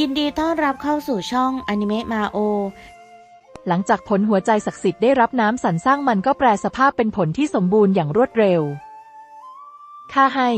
ยินดีต้อนรับเข้าสู่ช่องอนิเมะมาโอ หลังจากผลหัวใจศักดิ์สิทธิ์ได้รับน้ำสรรสร้างมันก็แปลสภาพเป็นผลที่สมบูรณ์อย่างรวดเร็ว ข้าให้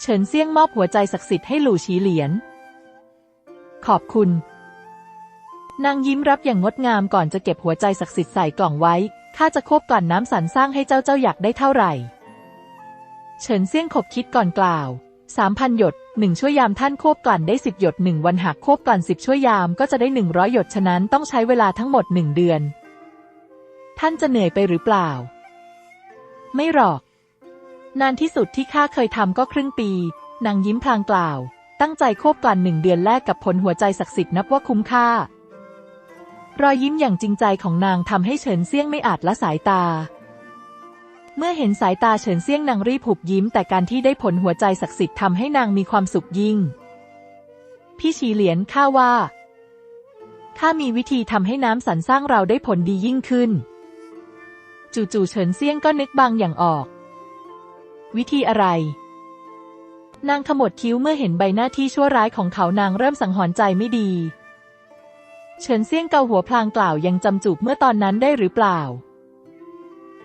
เฉินเซี่ยงมอบหัวใจศักดิ์สิทธิ์ให้หลู่ฉีเหลียน ขอบคุณ นางยิ้มรับอย่างงดงามก่อนจะเก็บหัวใจศักดิ์สิทธิ์ใส่กล่องไว้ ข้าจะควบกลั่นน้ำสรรสร้างให้เจ้าเจ้าอยากได้เท่าไหร่ เฉินเซี่ยงขบคิดก่อนกล่าวสามพันหยด หนึ่งช่วยยามท่านควบกลั่นได้สิบหยดหนึ่งวันหากควบกลั่นสิบช่วยยามก็จะได้หนึ่งร้อยหยดฉะนั้นต้องใช้เวลาทั้งหมดหนึ่งเดือน ท่านจะเหนื่อยไปหรือเปล่า ไม่หรอก นานที่สุดที่ข้าเคยทำก็ครึ่งปี นางยิ้มพลางกล่าว ตั้งใจควบกลั่นหนึ่งเดือนแรกกับผลหัวใจศักดิ์สิทธิ์นับว่าคุ้มค่ารอยยิ้มอย่างจริงใจของนางทำให้เฉินเซี่ยงไม่อาจละสายตา เมื่อเห็นสายตาเฉินเซี่ยงนางรีบหุบยิ้ม แต่การที่ได้ผลหัวใจศักดิ์สิทธิ์ทำให้นางมีความสุขยิ่ง พี่ชีเหลียนข้าว่าข้ามีวิธีทำให้น้ำสรรสร้างเราได้ผลดียิ่งขึ้น จู่ๆเฉินเซี่ยงก็นึกบางอย่างออก วิธีอะไร นางขมวดคิ้วเมื่อเห็นใบหน้าที่ชั่วร้ายของเขานางเริ่มสังหรณ์ใจไม่ดี เฉินเซี่ยงเกาหัวพลางกล่าวยังจำจูบเมื่อตอนนั้นได้หรือเปล่า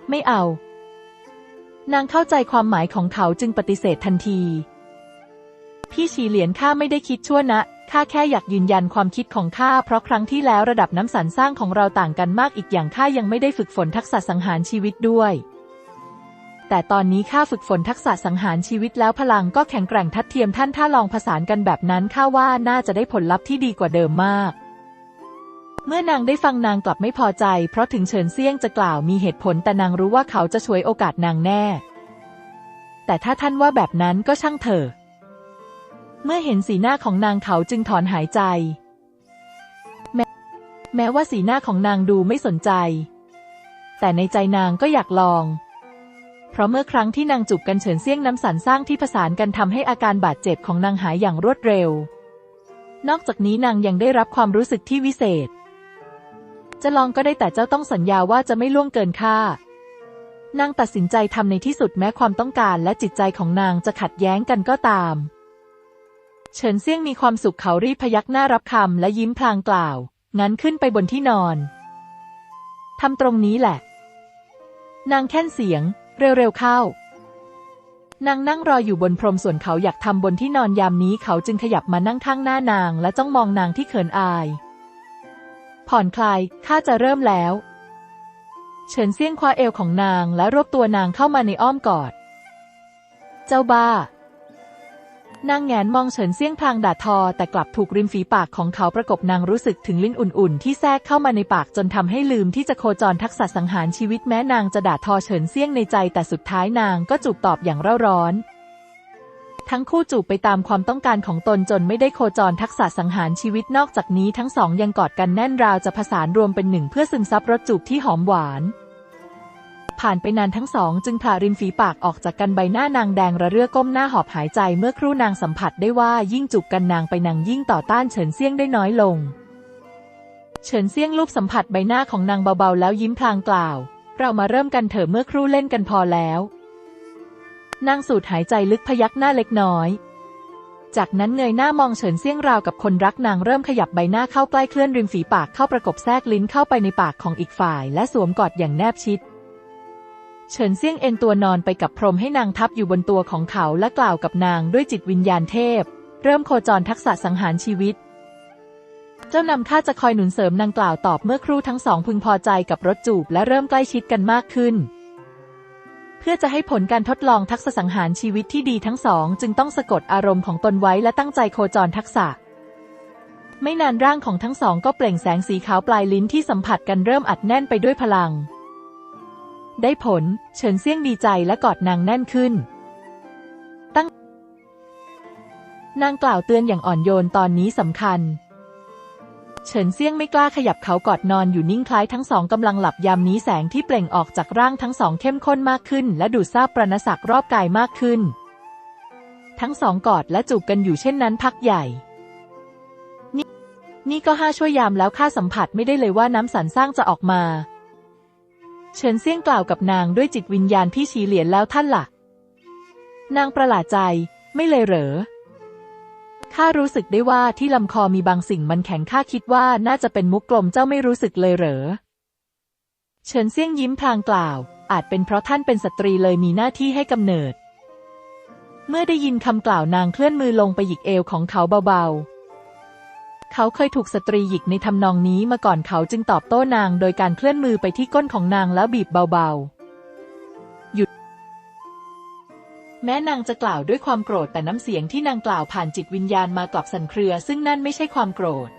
ไม่เอา นางเข้าใจความหมายของเขาจึงปฏิเสธทันที พี่ฉีเหลียนข้าไม่ได้คิดชั่วนะ ข้าแค่อยากยืนยันความคิดของข้า เพราะครั้งที่แล้วระดับน้ำสรรสร้างของเราต่างกันมากอีกอย่างข้ายังไม่ได้ฝึกฝนทักษะสังหารชีวิตด้วย แต่ตอนนี้ข้าฝึกฝนทักษะสังหารชีวิตแล้วพลังก็แข็งแกร่งทัดเทียมท่านถ้าลองผสานกันแบบนั้นข้าว่าน่าจะได้ผลลัพธ์ที่ดีกว่าเดิมมาก เมื่อนางได้ฟังนางกลับไม่พอใจ เพราะถึงเฉินเซี่ยงจะกล่าวมีเหตุผลแต่นางรู้ว่าเขาจะช่วยโอกาสนางแน่ แต่ถ้าท่านว่าแบบนั้นก็ช่างเถอะ เมื่อเห็นสีหน้าของนางเขาจึงถอนหายใจ แม้แม้ว่าสีหน้าของนางดูไม่สนใจ แต่ในใจนางก็อยากลอง เพราะเมื่อครั้งที่นางจูบกันเฉินเซี่ยงน้ำสันสร้างที่ผสานกันทำให้อาการบาดเจ็บของนางหายอย่างรวดเร็ว นอกจากนี้นางยังได้รับความรู้สึกที่วิเศษ จะลองก็ได้แต่เจ้าต้องสัญญาว่าจะไม่ล่วงเกินค่านางตัดสินใจทำในที่สุดแม้ความต้องการและจิตใจของนางจะขัดแย้งกันก็ตาม เฉินเซี่ยงมีความสุขเขารีบพยักหน้ารับคำและยิ้มพลางกล่าว งั้นขึ้นไปบนที่นอน ทำตรงนี้แหละ นางแค่นเสียง เร็วๆเข้านางนั่งรออยู่บนพรมส่วนเขาอยากทำบนที่นอนยามนี้เขาจึงขยับมานั่งข้างหน้านางและจ้องมองนางที่เขินอาย ผ่อนคลายข้าจะเริ่มแล้ว เฉินเซียงคว้าเอวของนางและรวบตัวนางเข้ามาในอ้อมกอด เจ้าบ้า นางแงนมองเฉินเซียงพลางด่าทอ แต่กลับถูกริมฝีปากของเขาประกบนางรู้สึกถึงลิ้นอุ่นๆ ที่แทรกเข้ามาในปากจนทำให้ลืมที่จะโคจรทักษะสังหารชีวิตแม้นางจะด่าทอเฉินเซียงในใจแต่สุดท้ายนางก็จูบตอบอย่างเร่าร้อน ทั้งคู่จูบไปตามความต้องการของตนจนไม่ได้โคจรทักษะสังหารชีวิตนอกจากนี้ทั้งสองยังกอดกันแน่นราวจะผสานรวมเป็นหนึ่งเพื่อซึมซับรสจูบที่หอมหวาน ผ่านไปนานทั้งสอง จึงผ่าริมฝีปากออกจากกันใบหน้านางแดงระเรื่อก้มหน้าหอบหายใจเมื่อครู่นางสัมผัสได้ว่ายิ่งจูบกันนางไปนางยิ่งต่อต้านเฉินเซี่ยงได้น้อยลง เฉินเซี่ยงลูบสัมผัสใบหน้าของนางเบาๆ แล้วยิ้มพลางกล่าว เรามาเริ่มกันเถอะเมื่อครู่เล่นกันพอแล้ว นางสูดหายใจลึกพยักหน้าเล็กน้อย จากนั้นเงยหน้ามองเฉินเซี่ยงราวกับคนรักนางเริ่มขยับใบหน้าเข้าใกล้เคลื่อนริมฝีปากเข้าประกบแทรกลิ้นเข้าไปในปากของอีกฝ่าย และสวมกอดอย่างแนบชิด เฉินเซี่ยงเอ็นตัวนอนไปกับพรมให้นางทับอยู่บนตัวของเขาและกล่าวกับนางด้วยจิตวิญญาณเทพ เริ่มโคจรทักษะสังหารชีวิตเจ้านำข้าจะคอยหนุนเสริมนางกล่าวตอบเมื่อครู่ทั้งสองพึงพอใจกับรถจูบและเริ่มใกล้ชิดกันมากขึ้น เพื่อจะให้ผลการทดลองทักษะสังหารชีวิตที่ดีทั้งสอง จึงต้องสะกดอารมณ์ของตนไว้และตั้งใจโคจรทักษะ ไม่นานร่างของทั้งสองก็เปล่งแสงสีขาวปลายลิ้นที่สัมผัสกันเริ่มอัดแน่นไปด้วยพลัง ได้ผล เฉินเซี่ยงดีใจและกอดนางแน่นขึ้น ตั้ง นางกล่าวเตือนอย่างอ่อนโยนตอนนี้สำคัญ เฉินเซี่ยงไม่กล้าขยับเขากอดนอนอยู่นิ่งคล้ายทั้งสองกำลังหลับยามนี้แสงที่เปล่งออกจากร่างทั้งสองเข้มข้นมากขึ้น และดูดซาบประณศักรอบกายมากขึ้น ทั้งสองกอดและจูบกันอยู่เช่นนั้นพักใหญ่นี่นี่ก็ห้าชั่วยามแล้วข้าสัมผัสไม่ได้เลยว่าน้ำสันสร้างจะออกมา เฉินเซี่ยงกล่าวกับนางด้วยจิตวิญญาณพี่ชีเหลียนแล้วท่านละ่ะ นางประหลาดใจ ไม่เลยเหรอ ข้ารู้สึกได้ว่าที่ลำคอมีบางสิ่งมันแข็งข้าคิดว่าน่าจะเป็นมุกกลมเจ้าไม่รู้สึกเลยเหรอ เฉินเซี่ยงยิ้มพลางกล่าว อาจเป็นเพราะท่านเป็นสตรีเลยมีหน้าที่ให้กำเนิด เมื่อได้ยินคำกล่าวนางเคลื่อนมือลงไปหยิกเอวของเขาเบาๆ เขาเคยถูกสตรีหยิกในทำนองนี้มาก่อนเขาจึงตอบโต้นางโดยการเคลื่อนมือไปที่ก้นของนางแล้วบีบเบาๆ แม้นางจะกล่าวด้วยความโกรธแต่น้ำเสียงที่นางกล่าวผ่านจิตวิญญาณมากลับสั่นเครือ ซึ่งนั่นไม่ใช่ความโกรธ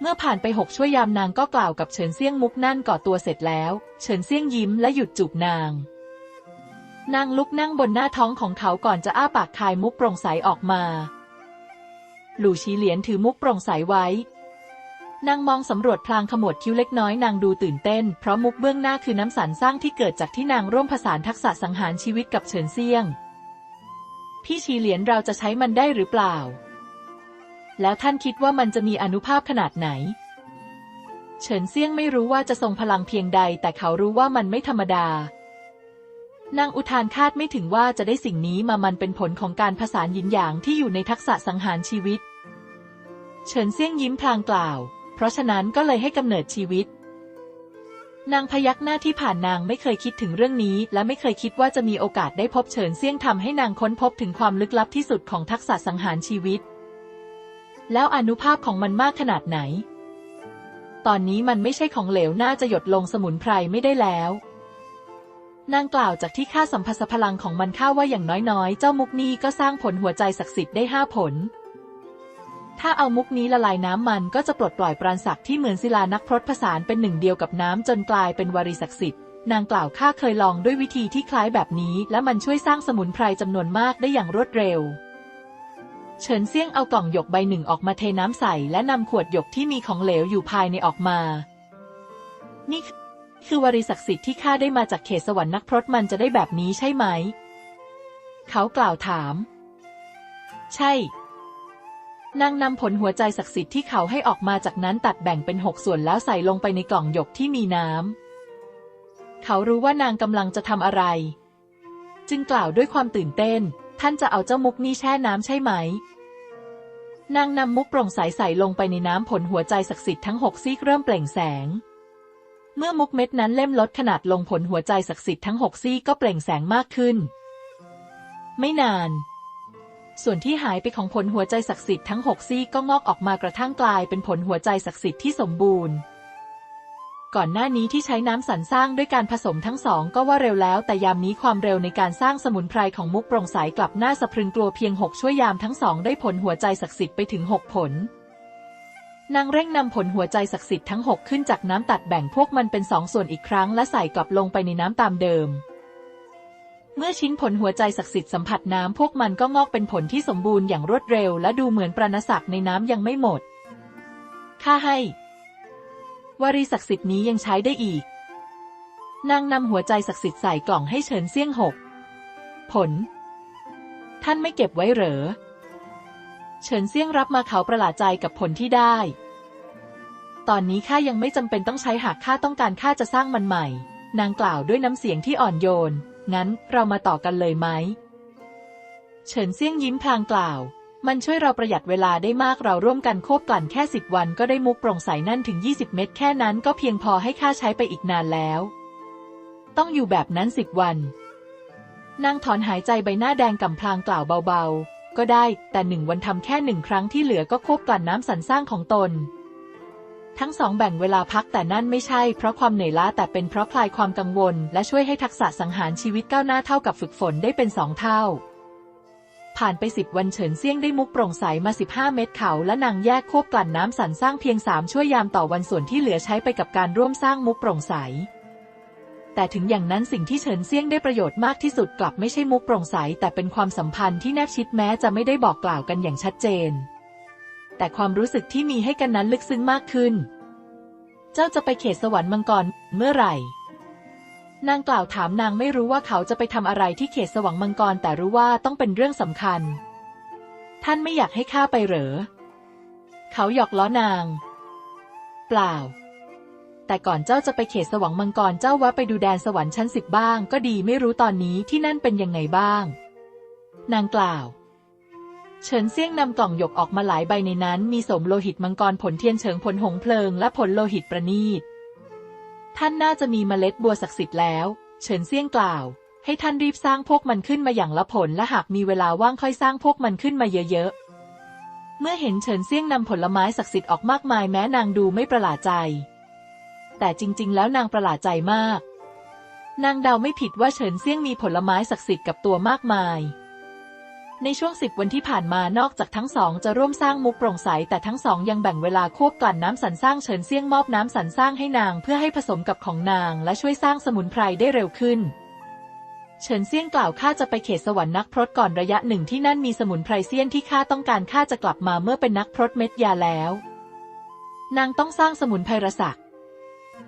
เมื่อผ่านไปหกชั่วยามนางก็กล่าวกับเฉินเซี่ยงมุกนั่นก่อตัวเสร็จแล้ว เฉินเซี่ยงยิ้มและหยุดจูบนาง นางลุกนั่งบนหน้าท้องของเขาก่อนจะอ้าปากคายมุกโปร่งใสออกมา หลู่ชีเหลียนถือมุกโปร่งใสไว้ นางมองสำรวจพลางขมวดคิ้วเล็กน้อยนางดูตื่นเต้น เพราะมุกเบื้องหน้าคือน้ำสันสร้างที่เกิดจากที่นางร่วมผสานทักษะสังหารชีวิตกับเฉินเซียง พี่ชีเหลียนเราจะใช้มันได้หรือเปล่า แล้วท่านคิดว่ามันจะมีอนุภาพขนาดไหน เฉินเซียงไม่รู้ว่าจะทรงพลังเพียงใด แต่เขารู้ว่ามันไม่ธรรมดานางอุทานคาดไม่ถึงว่าจะได้สิ่งนี้มามันเป็นผลของการผสานหยินหยางที่อยู่ในทักษะสังหารชีวิต เฉินเซียงยิ้มพลางกล่าว ราะฉะนั้นก็เลยให้กำเนิดชีวิต นางพยักหน้าที่ผ่านนางไม่เคยคิดถึงเรื่องนี้ และไม่เคยคิดว่าจะมีโอกาสได้พบเฉินเซี่ยงทำให้นางค้นพบถึงความลึกลับที่สุดของทักษะสังหารชีวิต แล้วอนุภาพของมันมากขนาดไหน ตอนนี้มันไม่ใช่ของเหลวน่าจะหยดลงสมุนไพรไม่ได้แล้วนางกล่าวจากที่ค่าสัมพัสพลังของมันค่าว่าอย่างน้อยๆ เจ้ามุกนี้ก็สร้างผลหัวใจศักดิ์สิทธิ์ได้ห้าผล ถ้าเอามุกนี้ละลายน้ำมันก็จะปลดปล่อยปราณศักดิ์ที่เหมือนศิลานักพรตผสานเป็นหนึ่งเดียวกับน้ำจนกลายเป็นวารีศักดิ์สิทธิ์นางกล่าวข้าเคยลองด้วยวิธีที่คล้ายแบบนี้ และมันช่วยสร้างสมุนไพรจำนวนมากได้อย่างรวดเร็ว เฉินเซี่ยงเอากล่องหยกใบหนึ่งออกมาเทน้ำใส่และนำขวดหยกที่มีของเหลวอยู่ภายในออกมา นี่คือวารีศักดิ์สิทธิ์ที่ข้าได้มาจากเขตสวรรค์นักพรตมันจะได้แบบนี้ใช่ไหม เขากล่าวถาม ใช่ นางนำผลหัวใจศักดิ์สิทธิ์ที่เขาให้ออกมาจากนั้นตัดแบ่งเป็นหกส่วนแล้วใส่ลงไปในกล่องหยกที่มีน้ำ เขารู้ว่านางกำลังจะทำอะไร จึงกล่าวด้วยความตื่นเต้น ท่านจะเอาเจ้ามุกนี้แช่น้ำใช่ไหม นางนำมุกโปร่งใสใส่ลงไปในน้ำผลหัวใจศักดิ์สิทธิ์ทั้งหกซีกเริ่มเปล่งแสง เมื่อมุกเม็ดนั้นเล่มลดขนาดลงผลหัวใจศักดิ์สิทธิ์ทั้งหกซี่ก็เปล่งแสงมากขึ้น ไม่นาน ส่วนที่หายไปของผลหัวใจศักดิ์สิทธิ์ทั้งหกซี่ก็งอกออกมากระทั่งกลายเป็นผลหัวใจศักดิ์สิทธิ์ที่สมบูรณ์ ก่อนหน้านี้ที่ใช้น้ำสรรสร้างด้วยการผสมทั้งสองก็ว่าเร็วแล้ว แต่ยามนี้ความเร็วในการสร้างสมุนไพรของมุกโปร่งใสกลับหน้าสะพรึงกลัวเพียงหกช่วยามทั้งสองได้ผลหัวใจศักดิ์สิทธิ์ไปถึงหกผลนางเร่งนำผลหัวใจศักดิ์สิทธิ์ทั้งหกขึ้นจากน้ำตัดแบ่งพวกมันเป็นสองส่วนอีกครั้งและใส่กลับลงไปในน้ำตามเดิม เมื่อชิ้นผลหัวใจศักดิ์สิทธิ์สัมผัสน้ำพวกมันก็งอกเป็นผลที่สมบูรณ์อย่างรวดเร็ว และดูเหมือนปราณศักดิ์ในน้ำยังไม่หมด ข้าให้ วารีศักดิ์สิทธิ์นี้ยังใช้ได้อีก นางนำหัวใจศักดิ์สิทธิ์ใส่กล่องให้เฉินเซี่ยงหก ผล ท่านไม่เก็บไว้เหรอ เฉินเซี่ยงรับมาเขาประหลาดใจกับผลที่ได้ ตอนนี้ข้ายังไม่จำเป็นต้องใช้หากข้าต้องการข้าจะสร้างมันใหม่ นางกล่าวด้วยน้ำเสียงที่อ่อนโยน งั้นเรามาต่อกันเลยไหม เฉินเซี่ยงยิ้มพลางกล่าว มันช่วยเราประหยัดเวลาได้มากเราร่วมกันโคบกลั่นแค่สิบวันก็ได้มุกโปร่งใสนั่นถึง 20 เม็ดแค่นั้นก็เพียงพอให้ข้าใช้ไปอีกนานแล้ว ต้องอยู่แบบนั้นสิบวัน นางถอนหายใจใบหน้าแดงกำพลางกล่าวเบาๆ ก็ได้ แต่หนึ่งวันทำแค่หนึ่งครั้งที่เหลือก็โคบกลั่นน้ำสรรสร้างของตน ทั้งสองแบ่งเวลาพักแต่นั่นไม่ใช่เพราะความเหนื่อยล้าแต่เป็นเพราะคลายความกังวล และช่วยให้ทักษะสังหารชีวิตก้าวหน้าเท่ากับฝึกฝนได้เป็นสองเท่า ผ่านไปสิบวันเฉินเซี่ยงได้มุกโปร่งใสมาสิบห้าเม็ดเขา และนางแยกควบกลั่นน้ำสรรสร้างเพียงสามชั่วยามต่อวันส่วนที่เหลือใช้ไปกับการร่วมสร้างมุกโปร่งใสแต่ถึงอย่างนั้นสิ่งที่เฉินเซี่ยงได้ประโยชน์มากที่สุดกลับไม่ใช่มุกโปร่งใสแต่เป็นความสัมพันธ์ที่แนบชิดแม้จะไม่ได้บอกกล่าวกันอย่างชัดเจน แต่ความรู้สึกที่มีให้กันนั้นลึกซึ้งมากขึ้น เจ้าจะไปเขตสวรรค์มังกรเมื่อไหร่ นางกล่าวถามนางไม่รู้ว่าเขาจะไปทำอะไรที่เขตสวรรค์มังกรแต่รู้ว่าต้องเป็นเรื่องสำคัญ ท่านไม่อยากให้ข้าไปเหรอ เขาหยอกล้อนาง เปล่า แต่ก่อนเจ้าจะไปเขตสวรรค์มังกรเจ้าแวะไปดูแดนสวรรค์ชั้นสิบบ้าง ก็ดีไม่รู้ตอนนี้ที่นั่นเป็นยังไงบ้าง นางกล่าว เฉินเซี่ยงนำกล่องหยกออกมาหลายใบในนั้น มีสมโลหิตมังกรผลเทียนเฉิงผลหงเพลิงและผลโลหิตประณีต ท่านน่าจะมีเมล็ดบัวศักดิ์สิทธิ์แล้ว เฉินเซี่ยงกล่าว ให้ท่านรีบสร้างพวกมันขึ้นมาอย่างละผลและหากมีเวลาว่างค่อยสร้างพวกมันขึ้นมาเยอะๆ เมื่อเห็นเฉินเซี่ยงนำผลไม้ศักดิ์สิทธิ์ออกมากมายแม้นางดูไม่ประหลาดใจ แต่จริง ๆ แล้วนางประหลาดใจมาก นางเดาไม่ผิดว่าเฉินเซี่ยงมีผลไม้ศักดิ์สิทธิ์กับตัวมากมาย ในช่วงสิบวันที่ผ่านมานอกจากทั้งสองจะร่วมสร้างมุกโปร่งใส แต่ทั้งสองยังแบ่งเวลาควบกลั่นน้ำสันสร้างเฉินเซี่ยงมอบน้ำสันสร้างให้นางเพื่อให้ผสมกับของนาง และช่วยสร้างสมุนไพรได้เร็วขึ้น เฉินเซี่ยงกล่าวข้าจะไปเขตสวรรค์นักพรตก่อนระยะหนึ่งที่นั่นมีสมุนไพรเซียนที่ข้าต้องการข้าจะกลับมาเมื่อเป็นนักพรตเม็ดยาแล้ว นางต้องสร้างสมุนไพรศักดิ์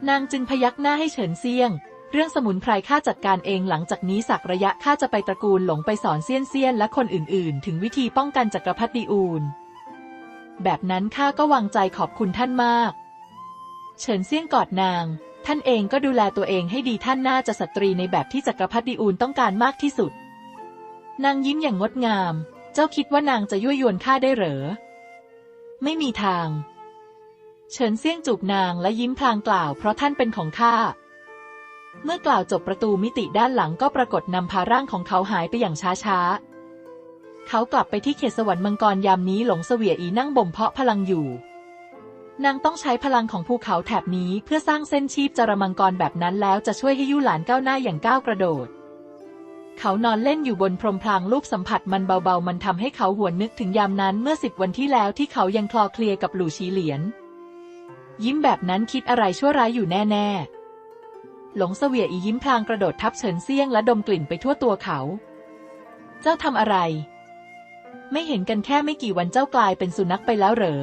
นางจึงพยักหน้าให้เฉินเซี่ยง เรื่องสมุนไพรข้าจัดการเองหลังจากนี้สักระยะข้าจะไปตระกูลหลงไปสอนเซียนเซียนและคนอื่น ๆ ถึงวิธีป้องกันจักรพรรดิอูน แบบนั้นข้าก็วางใจขอบคุณท่านมาก เฉินเซี่ยงกอดนาง ท่านเองก็ดูแลตัวเองให้ดีท่านน่าจะสตรีในแบบที่จักรพรรดิอูนต้องการมากที่สุด นางยิ้มอย่างงดงาม เจ้าคิดว่านางจะยั่วยวนข้าได้เหรอ ไม่มีทาง เฉินเซี่ยงจูบนางและยิ้มพลางกล่าว เพราะท่านเป็นของข้า เมื่อกล่าวจบประตูมิติด้านหลังก็ปรากฏนำพาร่างของเขาหายไปอย่างช้าๆ เขากลับไปที่เขตสวรรค์มังกรยามนี้หลงเสวียอีนั่งบ่มเพาะพลังอยู่ นางต้องใช้พลังของภูเขาแถบนี้เพื่อสร้างเส้นชีพจรมังกรแบบนั้นแล้วจะช่วยให้ยู่หลานก้าวหน้าอย่างก้าวกระโดด เขานอนเล่นอยู่บนพรมพรางรูปสัมผัสมันเบาๆ มันทำให้เขาหวนนึกถึงยามนั้นเมื่อสิบวันที่แล้วที่เขายังคลอเคลียกับหลู่ชีเหลียน ยิ้มแบบนั้นคิดอะไรชั่วร้ายอยู่แน่ๆ หลงเสวียอียิ้มพลางกระโดดทับเฉินเซียงและดมกลิ่นไปทั่วตัวเขา เจ้าทำอะไร ไม่เห็นกันแค่ไม่กี่วันเจ้ากลายเป็นสุนัขไปแล้วเหรอ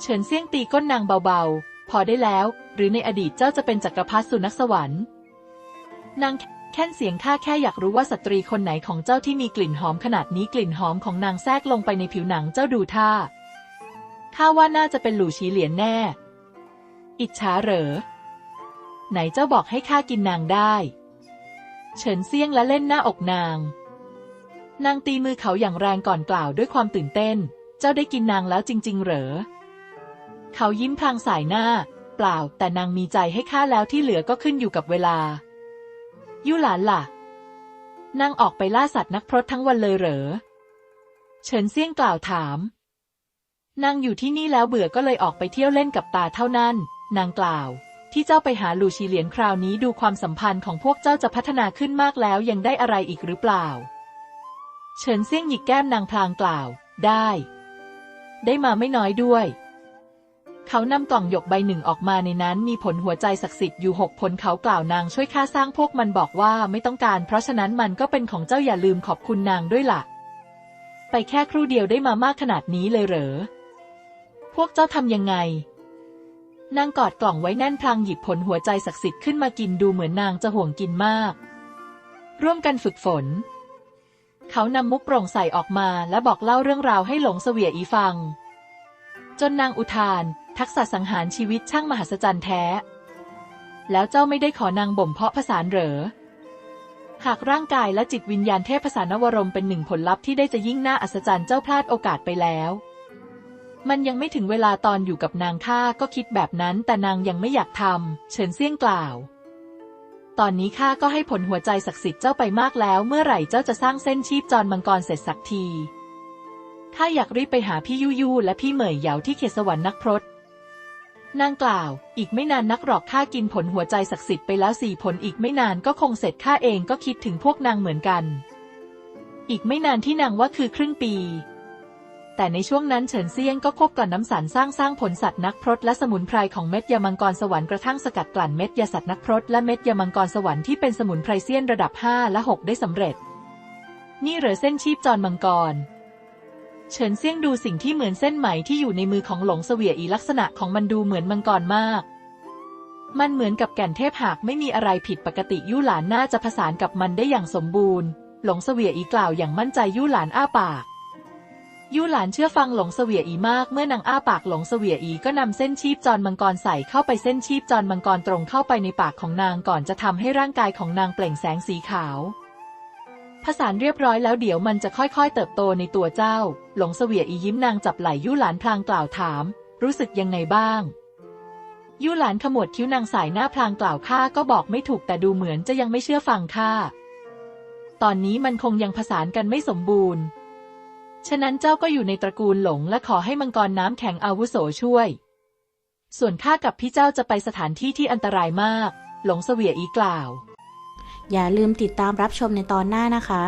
เฉินเซียงตีก้นนางเบาๆ พอได้แล้ว หรือในอดีตเจ้าจะเป็นจักรพรรดิสุนัขสวรรค์นางแค่นเสียงข้าแค่อยากรู้ว่าสตรีคนไหนของเจ้าที่มีกลิ่นหอมขนาดนี้กลิ่นหอมของนางแทรกลงไปในผิวหนังเจ้าดูท่าข้าว่าน่าจะเป็นหลู่ชีเหลียนแน่ อิจฉาเหรอ ไหนเจ้าบอกให้ข้ากินนางได้ เฉินเซียงและเล่นหน้าอกนาง นางตีมือเขาอย่างแรงก่อนกล่าวด้วยความตื่นเต้น เจ้าได้กินนางแล้วจริง ๆ เหรอ เขายิ้มพลางสายหน้า เปล่า แต่นางมีใจให้ข้าแล้วที่เหลือก็ขึ้นอยู่กับเวลายู่หลานล่ะ นางออกไปล่าสัตว์นักพรตทั้งวันเลยเหรอ เฉินเซียงกล่าวถาม นางอยู่ที่นี่แล้วเบื่อก็เลยออกไปเที่ยวเล่นกับตาเท่านั้น นางกล่าว ที่เจ้าไปหาลูชีเหลียนคราวนี้ดูความสัมพันธ์ของพวกเจ้าจะพัฒนาขึ้นมากแล้วยังได้อะไรอีกหรือเปล่า เฉินเซี่ยงหยิกแก้มนางพลางกล่าว ได้ ได้มาไม่น้อยด้วย เขานำกล่องหยกใบหนึ่งออกมาในนั้นมีผลหัวใจศักดิ์สิทธิ์อยู่หกผลเขากล่าวนางช่วยข้าสร้างพวกมันบอกว่าไม่ต้องการ เพราะฉะนั้นมันก็เป็นของเจ้าอย่าลืมขอบคุณนางด้วยล่ะ ไปแค่ครู่เดียวได้มามากขนาดนี้เลยเหรอ พวกเจ้าทำยังไง นางกอดกล่องไว้แน่นพลางหยิบผลหัวใจศักดิ์สิทธิ์ขึ้นมากินดูเหมือนนางจะห่วงกินมาก ร่วมกันฝึกฝน เขานำมุกโปร่งใสออกมาและบอกเล่าเรื่องราวให้หลงเสวียอีฟัง จนนางอุทาน ทักษะสังหารชีวิตช่างมหัศจรรย์แท้ แล้วเจ้าไม่ได้ขอนางบ่มเพาะผสานเหรอ หากร่างกายและจิตวิญญาณเทพภาษานวรมเป็นหนึ่งผลลัพธ์ที่ได้จะยิ่งน่าอัศจรรย์เจ้าพลาดโอกาสไปแล้ว มันยังไม่ถึงเวลาตอนอยู่กับนางข้าก็คิดแบบนั้น แต่นางยังไม่อยากทำเฉินเซี่ยงกล่าว ตอนนี้ข้าก็ให้ผลหัวใจศักดิ์สิทธิ์เจ้าไปมากแล้ว เมื่อไหร่เจ้าจะสร้างเส้นชีพจรมังกรเสร็จสักทีข้าอยากรีบไปหาพี่ยู่ยู่และพี่เหมยเหยาที่เขตสวรรค์นักพรตนางกล่าว อีกไม่นานนักหรอกข้ากินผลหัวใจศักดิ์สิทธิ์ไปแล้วสี่ผลอีกไม่นานก็คงเสร็จข้าเองก็คิดถึงพวกนางเหมือนกัน อีกไม่นานที่นางว่าคือครึ่งปี แต่ในช่วงนั้นเฉินเซียงก็ควบกลั่นน้ำสารสร้างสร้างผลสัตว์นักพรตและสมุนไพรของเม็ดยามังกรสวรรค์กระทั่งสกัดกลั่นเม็ดยาสัตว์นักพรตและเม็ดยามังกรสวรรค์ที่เป็นสมุนไพรเซียนระดับ 5 และ 6 ได้สำเร็จ นี่เหรอเส้นชีพจรมังกรเฉินเซียงดูสิ่งที่เหมือนเส้นไหมที่อยู่ในมือของหลงเสวียอีลักษณะของมันดูเหมือนมังกรมาก มันเหมือนกับแก่นเทพหากไม่มีอะไรผิดปกติยู่หลานน่าจะผสานกับมันได้อย่างสมบูรณ์ หลงเสวียอีกล่าวอย่างมั่นใจยู่หลานอ้าปาก ยู่หลานเชื่อฟังหลงเสวียอีมาก เมื่อนางอ้าปากหลงเสวียอีก็นำเส้นชีพจรมังกรใส่เข้าไปเส้นชีพจรมังกรตรงเข้าไปในปากของนางก่อนจะทำให้ร่างกายของนางเปล่งแสงสีขาวผสานเรียบร้อยแล้วเดี๋ยวมันจะค่อยๆ เติบโตในตัวเจ้า หลงเสวียอียิ้มนางจับไหล่ยู่หลานพลางกล่าวถาม รู้สึกยังไงบ้างยู่หลานขมวดคิ้วนางสายหน้าพลางกล่าวข้าก็บอกไม่ถูกแต่ดูเหมือนจะยังไม่เชื่อฟังข้าตอนนี้มันคงยังผสานกันไม่สมบูรณ์ ฉะนั้นเจ้าก็อยู่ในตระกูลหลงและขอให้มังกรน้ำแข็งอาวุโสช่วย ส่วนข้ากับพี่เจ้าจะไปสถานที่ที่อันตรายมาก หลงเสวียอีกล่าว อย่าลืมติดตามรับชมในตอนหน้านะคะ